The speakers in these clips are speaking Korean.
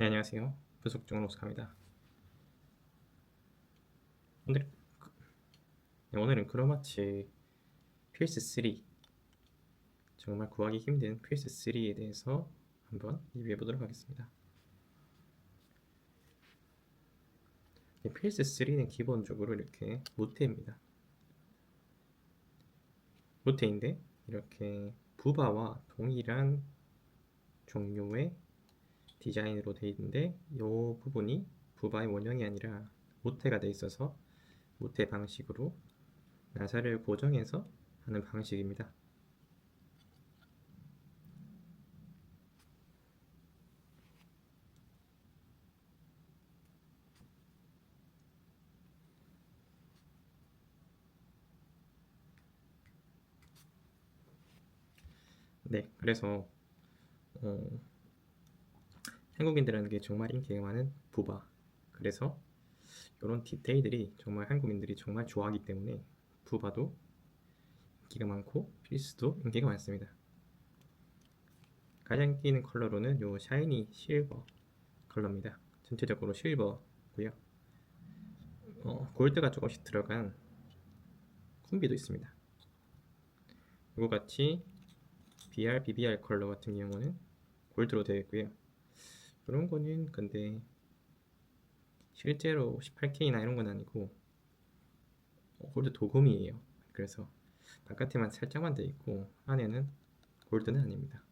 네, 안녕하세요. 부속종 로스카입니다. 오늘, 네, 오늘은 크로마치 PS3 정말 구하기 힘든 PS3에 대해서 한번 리뷰해 보도록 하겠습니다. 네, PS3는 기본적으로 이렇게 모태입니다. 모태인데 이렇게 부바와 동일한 종류의 디자인으로 되어 있는데 이 부분이 부바의 원형이 아니라 모태가 되어 있어서 모태 방식으로 나사를 고정해서 하는 방식입니다. 네, 그래서 어, 한국인들에게 정말 인기가 많은 부바. 그래서 이런 디테일들이 정말 한국인들이 정말 좋아하기 때문에 부바도 인기가 많고 필스도 인기가 많습니다. 가장 있는 컬러로는 요 샤이니 실버 컬러입니다. 전체적으로 실버고요. 어, 골드가 조금씩 들어간 쿰비도 있습니다. 이거 같이 BR, BBR 컬러 같은 경우는 골드로 되어 있고요. 그런 거는 근데 실제로 18K나 이런 건 아니고 어, 골드 도금이에요. 그래서 바깥에만 살짝만 돼 있고 안에는 골드는 아닙니다.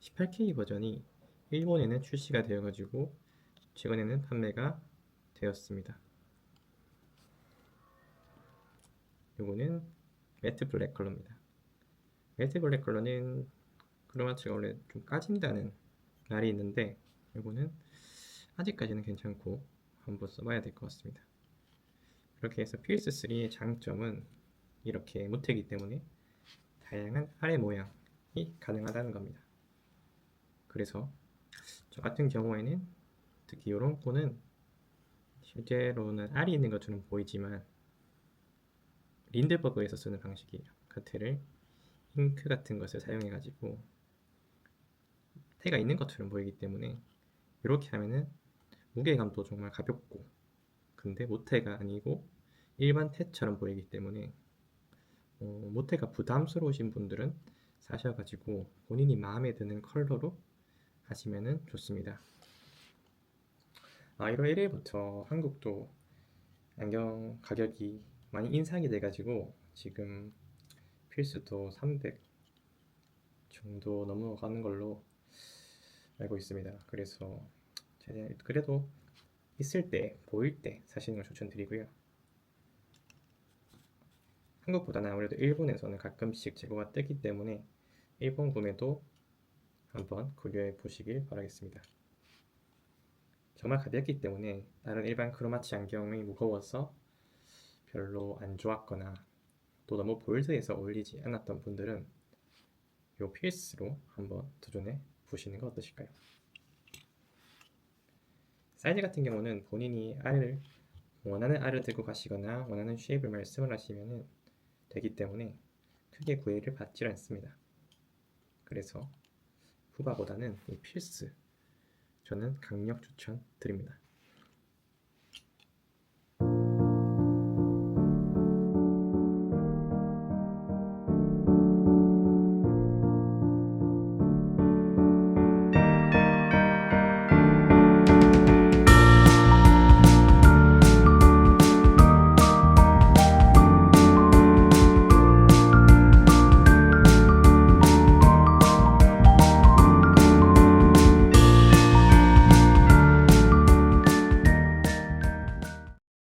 18K 버전이 일본에는 출시가 되어가지고 최근에는 판매가 되었습니다. 요거는 매트 블랙 컬러입니다. 매트 블랙 컬러는 크로마치가 원래 좀 까진다는 말이 있는데 이거는 아직까지는 괜찮고 한번 써봐야 될 것 같습니다. 이렇게 해서 PS3의 장점은 이렇게 무태기 때문에 다양한 아래 모양이 가능하다는 겁니다. 그래서 저 같은 경우에는 특히 이런 거는 실제로는 알이 있는 것처럼 보이지만 린드버그에서 쓰는 방식이에요. 카트를 잉크 같은 것을 사용해 가지고 태가 있는 것처럼 보이기 때문에 이렇게 하면은 무게감도 정말 가볍고 근데 모태가 아니고 일반 태처럼 보이기 때문에 어, 모태가 부담스러우신 분들은 사셔가지고 본인이 마음에 드는 컬러로 하시면은 좋습니다. 아, 1월 1일부터 한국도 안경 가격이 많이 인상이 돼가지고 지금 필수도 300 정도 넘어가는 걸로 알고 있습니다. 그래서 그래도 있을 때 보일 때 사시는 걸 추천드리고요. 한국보다는 아무래도 일본에서는 가끔씩 재고가 뜨기 때문에 일본 구매도 한번 고려해 보시길 바라겠습니다. 정말 가볍기 때문에 다른 일반 크로마치 안경이 무거워서 별로 안 좋았거나 또 너무 볼드해서 어울리지 않았던 분들은 요 필스로 한번 도전해 보시는 거 어떠실까요? 사이즈 같은 경우는 본인이 알을 원하는 알을 들고 가시거나 원하는 쉐입을 말씀을 하시면 되기 때문에 크게 구애를 받지 않습니다. 그래서 후바보다는 이 필스 저는 강력 추천 드립니다.